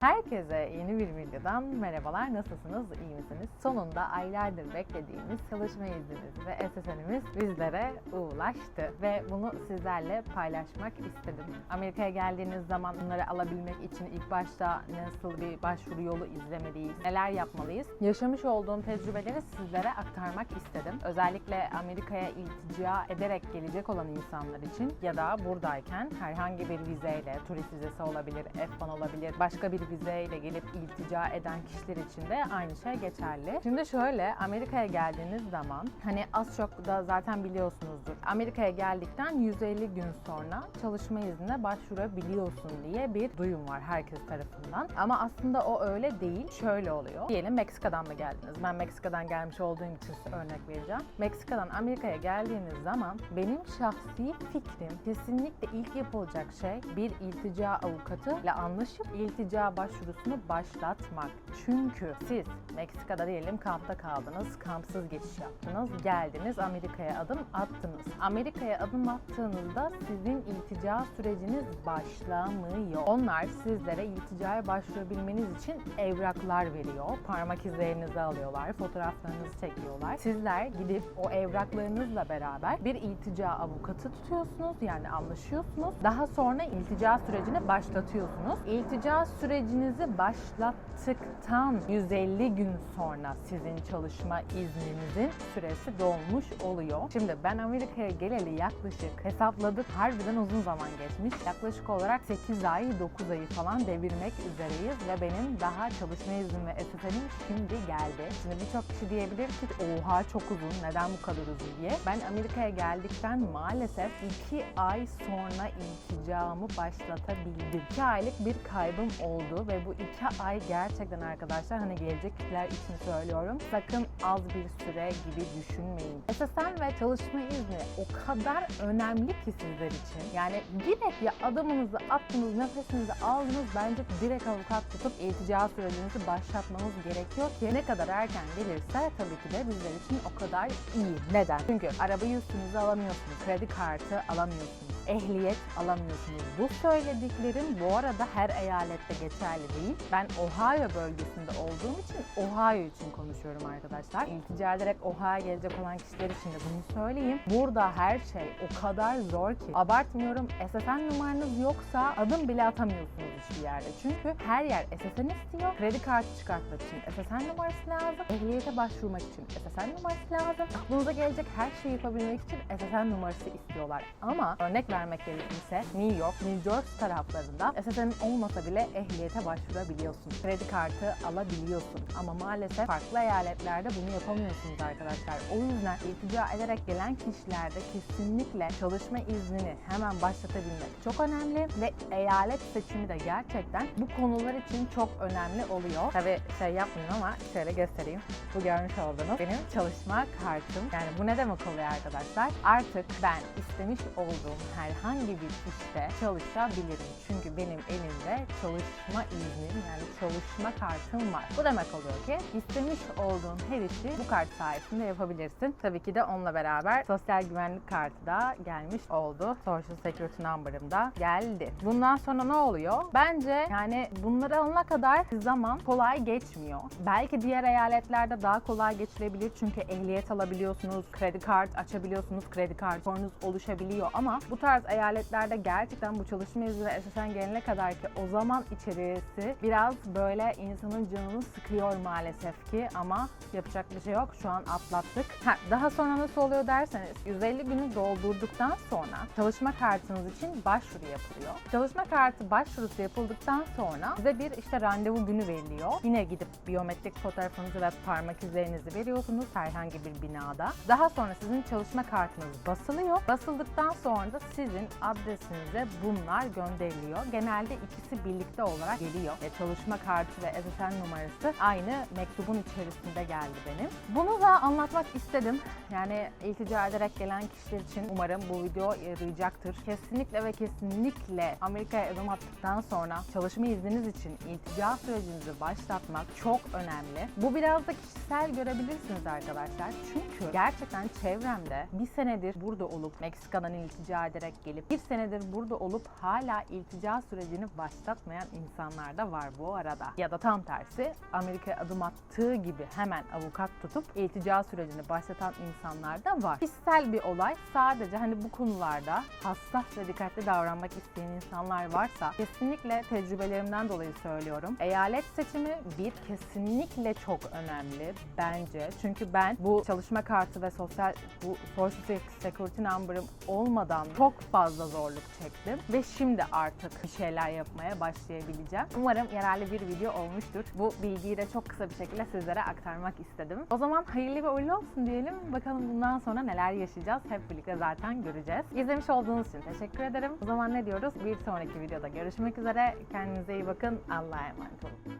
Herkese yeni bir videodan merhabalar. Nasılsınız? İyi misiniz? Sonunda aylardır beklediğimiz çalışma iznimiz ve SSN'imiz bizlere ulaştı. Ve bunu sizlerle paylaşmak istedim. Amerika'ya geldiğiniz zaman bunları alabilmek için ilk başta nasıl bir başvuru yolu izlemeliyiz, neler yapmalıyız? Yaşamış olduğum tecrübeleri sizlere aktarmak istedim. Özellikle Amerika'ya iltica ederek gelecek olan insanlar için ya da buradayken herhangi bir vizeyle, turist vizesi olabilir, F1 olabilir, başka bir vizeyle gelip iltica eden kişiler için de aynı şey geçerli. Şimdi şöyle Amerika'ya geldiğiniz zaman hani az çok da zaten biliyorsunuzdur. Amerika'ya geldikten 150 gün sonra çalışma iznine başvurabiliyorsun diye bir duyum var herkes tarafından. Ama aslında o öyle değil. Şöyle oluyor. Diyelim Meksika'dan da geldiniz. Ben Meksika'dan gelmiş olduğum için örnek vereceğim. Meksika'dan Amerika'ya geldiğiniz zaman benim şahsi fikrim kesinlikle ilk yapılacak şey bir iltica avukatı ile anlaşıp iltica başvurusunu başlatmak. Çünkü siz Meksika'da diyelim kampta kaldınız, kampsız geçiş yaptınız, geldiniz Amerika'ya adım attınız. Amerika'ya adım attığınızda sizin iltica süreciniz başlamıyor. Onlar sizlere ilticaya başvurabilmeniz için evraklar veriyor. Parmak izlerinizi alıyorlar, fotoğraflarınızı çekiyorlar. Sizler gidip o evraklarınızla beraber bir iltica avukatı tutuyorsunuz yani anlaşıyorsunuz. Daha sonra iltica sürecini başlatıyorsunuz. İltica sürecinizi başlattıktan 150 gün sonra sizin çalışma izninizin süresi dolmuş oluyor. Şimdi ben Amerika'ya geleli yaklaşık hesapladık harbiden uzun zaman geçmiş. Yaklaşık olarak 8 ay 9 ayı falan devirmek üzereyiz ve benim daha çalışma iznim ve SSN'im şimdi geldi. Şimdi birçok kişi diyebilir ki oha çok uzun neden bu kadar uzun diye. Ben Amerika'ya geldikten maalesef 2 ay sonra ilticamı başlatabildim. 2 aylık bir kaybım oldu ve bu 2 ay gerçekten arkadaşlar hani gelecek kişiler için söylüyorum. Sakın az bir süre gibi düşünmeyin. SSN ve çalışma izni o kadar önemli ki sizler için. Yani direkt ya adımınızı attınız, nefesinizi aldınız bence direkt avukat tutup iltica sürecinizi başlatmanız gerekiyor ki ne kadar erken gelirse tabii ki de bizler için o kadar iyi. Neden? Çünkü arabayı üstünüze alamıyorsunuz, kredi kartı alamıyorsunuz ehliyet alamıyorsunuz. Bu söylediklerim bu arada her eyalette geçerli değil. Ben Ohio bölgesinde olduğum için Ohio için konuşuyorum arkadaşlar. İltica ederek Ohio'ya gelecek olan kişiler için de bunu söyleyeyim. Burada her şey o kadar zor ki. Abartmıyorum. SSN numaranız yoksa adım bile atamıyorsunuz hiçbir yerde. Çünkü her yer SSN istiyor. Kredi kartı çıkartmak için SSN numarası lazım. Ehliyete başvurmak için SSN numarası lazım. Aklınıza gelecek her şeyi yapabilmek için SSN numarası istiyorlar. Ama örnek vermek gerekirse New York, New Jersey taraflarında SSN'in olmasa bile ehliyete başvurabiliyorsun. Kredi kartı alabiliyorsun. Ama maalesef farklı eyaletlerde bunu yapamıyorsunuz arkadaşlar. O yüzden iltica ederek gelen kişilerde kesinlikle çalışma iznini hemen başlatabilmek çok önemli ve eyalet seçimi de gerçekten bu konular için çok önemli oluyor. Tabi şey yapmayayım ama şöyle göstereyim. Bu görmüş olduğunuz benim çalışma kartım. Yani bu ne demek oluyor arkadaşlar? Artık ben istemiş olduğum herhangi bir işte çalışabilirim. Çünkü benim elimde çalışma iznim yani çalışma kartım var. Bu demek oluyor ki istemiş olduğun her işi bu kart sayesinde yapabilirsin. Tabii ki de onunla beraber sosyal güvenlik kartı da gelmiş oldu. Social Security Number'ım da geldi. Bundan sonra ne oluyor? Bence yani bunları alana kadar zaman kolay geçmiyor. Belki diğer eyaletlerde daha kolay geçilebilir çünkü ehliyet alabiliyorsunuz, kredi kart açabiliyorsunuz, kredi kartınız oluşabiliyor ama bu tarz eyaletlerde gerçekten bu çalışma izni ve SSN gelene kadar ki o zaman içerisi biraz böyle insanın canını sıkıyor maalesef ki ama yapacak bir şey yok. Şu an atlattık. Ha, daha sonra nasıl oluyor derseniz 150 günü doldurduktan sonra çalışma kartınız için başvuru yapılıyor. Çalışma kartı başvurusu yapıldıktan sonra size bir işte randevu günü veriliyor. Yine gidip biyometrik fotoğrafınızı ve parmak izlerinizi veriyorsunuz herhangi bir binada. Daha sonra sizin çalışma kartınız basılıyor. Basıldıktan sonra da sizin adresinize bunlar gönderiliyor. Genelde ikisi birlikte olarak geliyor. Ve çalışma kartı ve SSN numarası aynı mektubun içerisinde geldi benim. Bunu da anlatmak istedim. Yani iltica ederek gelen kişiler için umarım bu video yarayacaktır. Kesinlikle ve kesinlikle Amerika'ya adım attıktan sonra çalışma izniniz için iltica sürecinizi başlatmak çok önemli. Bu biraz da kişisel görebilirsiniz arkadaşlar. Çünkü gerçekten çevremde bir senedir burada olup Meksika'dan iltica ederek isteyerek gelip bir senedir burada olup hala iltica sürecini başlatmayan insanlar da var bu arada. Ya da tam tersi Amerika'ya adım attığı gibi hemen avukat tutup iltica sürecini başlatan insanlar da var. Kişisel bir olay sadece hani bu konularda hassas ve dikkatli davranmak isteyen insanlar varsa kesinlikle tecrübelerimden dolayı söylüyorum. Eyalet seçimi bir kesinlikle çok önemli bence. Çünkü ben bu çalışma kartı ve sosyal bu Social Security Number'ım olmadan çok fazla zorluk çektim ve şimdi artık bir şeyler yapmaya başlayabileceğim. Umarım yararlı bir video olmuştur. Bu bilgiyi de çok kısa bir şekilde sizlere aktarmak istedim. O zaman hayırlı ve uğurlu olsun diyelim. Bakalım bundan sonra neler yaşayacağız hep birlikte zaten göreceğiz. İzlemiş olduğunuz için teşekkür ederim. O zaman ne diyoruz? Bir sonraki videoda görüşmek üzere. Kendinize iyi bakın. Allah'a emanet olun.